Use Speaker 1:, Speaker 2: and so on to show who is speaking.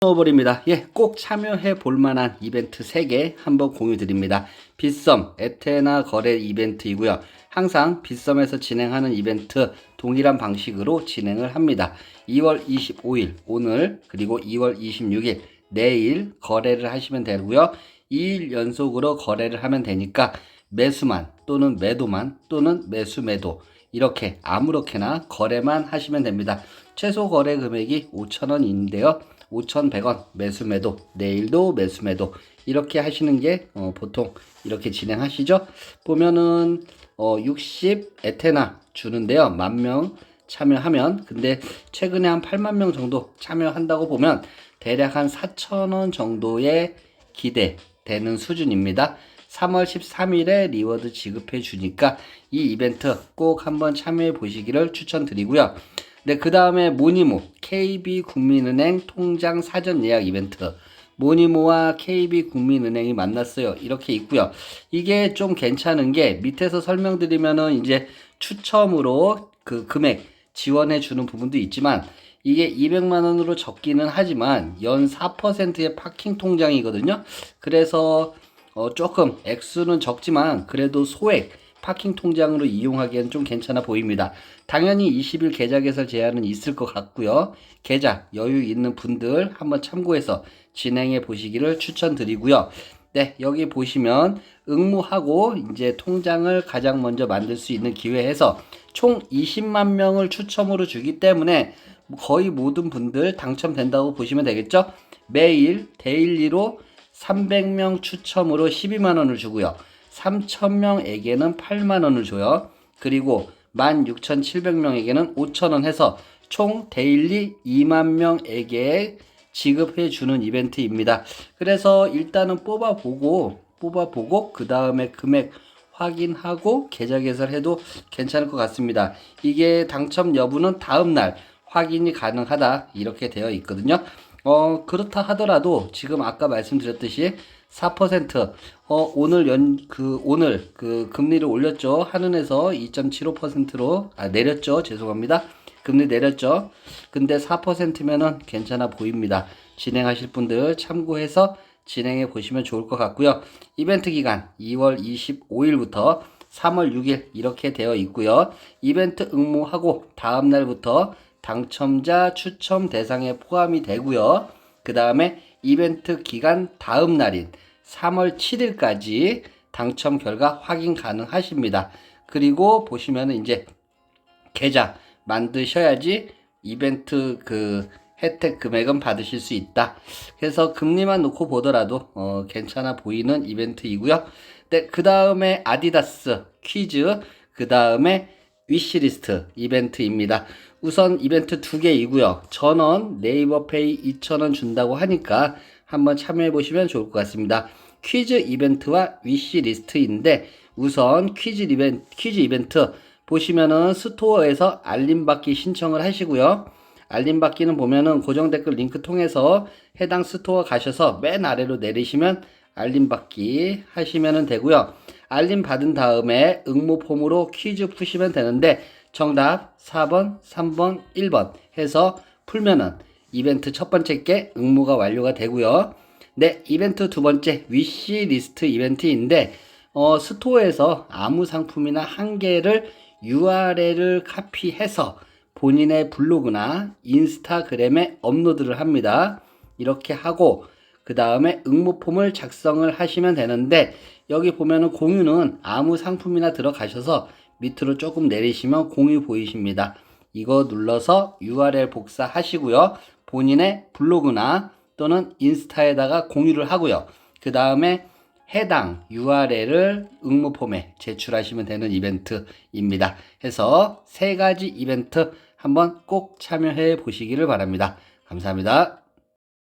Speaker 1: 넣어버립니다. 예, 꼭 참여해 볼 만한 이벤트 3개 한번 공유 드립니다. 빗썸, 에테나 거래 이벤트이고요. 항상 빗썸에서 진행하는 이벤트 동일한 방식으로 진행을 합니다. 2월 25일 오늘 그리고 2월 26일 내일 거래를 하시면 되고요. 2일 연속으로 거래를 하면 되니까 매수만 또는 매도만 또는 매수 매도 이렇게 아무렇게나 거래만 하시면 됩니다. 최소 거래 금액이 5,000원인데요. 5,100원 매수 매도 내일도 매수 매도 이렇게 하시는 게 어, 보통 이렇게 진행하시죠. 보면은 어, 60 에테나 주는데요. 만명 참여하면 근데 최근에 한 8만 명 정도 참여한다고 보면 대략 한 4,000원 정도의 기대되는 수준입니다. 3월 13일에 리워드 지급해 주니까 이 이벤트 꼭 한번 참여해 보시기를 추천드리고요. 네, 그 다음에 모니모 KB국민은행 통장 사전 예약 이벤트 모니모와 KB국민은행이 만났어요. 이렇게 있고요. 이게 좀 괜찮은 게 밑에서 설명드리면은 이제 추첨으로 그 금액 지원해 주는 부분도 있지만 이게 200만 원으로 적기는 하지만 연 4%의 파킹 통장이거든요. 그래서 어 조금 액수는 적지만 그래도 소액 파킹 통장으로 이용하기엔 좀 괜찮아 보입니다. 당연히 20일 계좌 개설 제한은 있을 것 같고요. 계좌 여유 있는 분들 한번 참고해서 진행해 보시기를 추천드리고요. 네, 여기 보시면 응모하고 이제 통장을 가장 먼저 만들 수 있는 기회에서 총 20만 명을 추첨으로 주기 때문에 거의 모든 분들 당첨된다고 보시면 되겠죠? 매일 데일리로 300명 추첨으로 12만 원을 주고요. 3,000명에게는 8만 원을 줘요. 그리고 16,700명에게는 5천 원 해서 총 데일리 2만 명에게 지급해 주는 이벤트입니다. 그래서 일단은 뽑아 보고 뽑아 보고 그 다음에 금액 확인하고 계좌 개설해도 괜찮을 것 같습니다. 이게 당첨 여부는 다음 날 확인이 가능하다 이렇게 되어 있거든요. 어 그렇다 하더라도 지금 아까 말씀드렸듯이 4% 어, 오늘 연, 그, 오늘, 그, 금리를 올렸죠. 한은에서 2.75%로, 아, 내렸죠. 죄송합니다. 금리 내렸죠. 근데 4%면은 괜찮아 보입니다. 진행하실 분들 참고해서 진행해 보시면 좋을 것 같고요. 이벤트 기간 2월 25일부터 3월 6일 이렇게 되어 있고요. 이벤트 응모하고 다음 날부터 당첨자 추첨 대상에 포함이 되고요. 그 다음에 이벤트 기간 다음 날인 3월 7일까지 당첨 결과 확인 가능하십니다. 그리고 보시면은 이제 계좌 만드셔야지 이벤트 그 혜택 금액은 받으실 수 있다. 그래서 금리만 놓고 보더라도 어, 괜찮아 보이는 이벤트이고요. 네, 그 다음에 아디다스 퀴즈, 그 다음에 위시리스트 이벤트입니다. 우선 이벤트 두 개이고요. 전원 네이버페이 2,000원 준다고 하니까 한번 참여해 보시면 좋을 것 같습니다. 퀴즈 이벤트와 위시리스트인데 우선 퀴즈 이벤트, 퀴즈 이벤트 보시면은 스토어에서 알림받기 신청을 하시고요. 알림받기는 보면은 고정 댓글 링크 통해서 해당 스토어 가셔서 맨 아래로 내리시면 알림받기 하시면 되고요. 알림 받은 다음에 응모 폼으로 퀴즈 푸시면 되는데 정답 4번, 3번, 1번 해서 풀면은 이벤트 첫 번째 게 응모가 완료가 되고요. 네, 이벤트 두 번째 위시 리스트 이벤트인데 어, 스토어에서 아무 상품이나 한 개를 URL을 카피해서 본인의 블로그나 인스타그램에 업로드를 합니다. 이렇게 하고 그 다음에 응모 폼을 작성을 하시면 되는데 여기 보면은 공유는 아무 상품이나 들어가셔서 밑으로 조금 내리시면 공유 보이십니다. 이거 눌러서 URL 복사하시고요. 본인의 블로그나 또는 인스타에다가 공유를 하고요. 그 다음에 해당 URL을 응모 폼에 제출하시면 되는 이벤트입니다. 해서 세 가지 이벤트 한번 꼭 참여해 보시기를 바랍니다. 감사합니다.